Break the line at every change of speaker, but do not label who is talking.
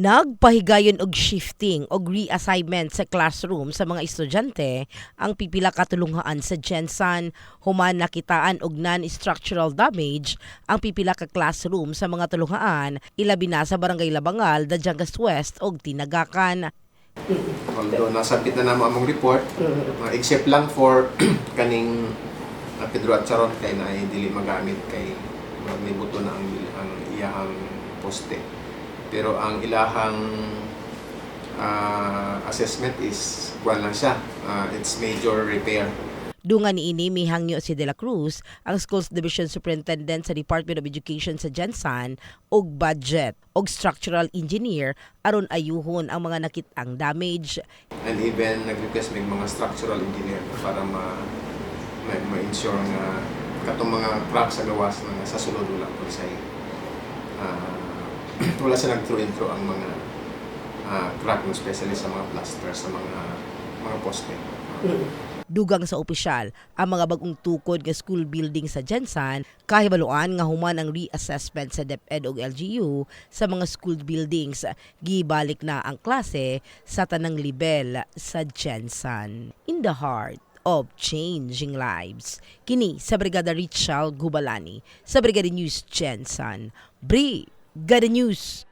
Nagpahigayon og shifting og reassignment sa classroom sa mga estudyante ang pipila katulungan sa Gensan human nakitaan og non-structural damage ang pipila ka classroom sa mga tulungan ilabi na sa barangay Labangal, Dajangas West og Tinagakan.
Although nasabit na namo among report, uh, except lang for kaning uh, Pedro at Charon kay na ay dili magamit kay uh, may buto na ang, ang iyahang poste. Pero ang ilahang uh, assessment is kuwan lang siya. Uh, it's major repair.
Dungan ni ini mihangyo si De La Cruz, ang Schools Division Superintendent sa Department of Education sa Gensan, og budget og structural engineer aron ayuhon ang mga nakitang damage.
And even nag-request may mga structural engineer para ma ma- ma-ensure nga katong mga cracks sa gawas nga sa sulod wala po say ah, wala sa nag through and through ang mga ah, crack especially sa mga plaster sa mga mga poste.
Dugang sa opisyal, ang mga bagong tukod nga school building sa Gensan, kahibaluan nga human ang reassessment sa DepEd ug LGU sa mga school buildings. Gibalik na ang klase sa tanang level sa Gensan. In the heart of changing lives. Kini sa Brigada Richard Gubalani sa Brigada News Gensan. Brigada News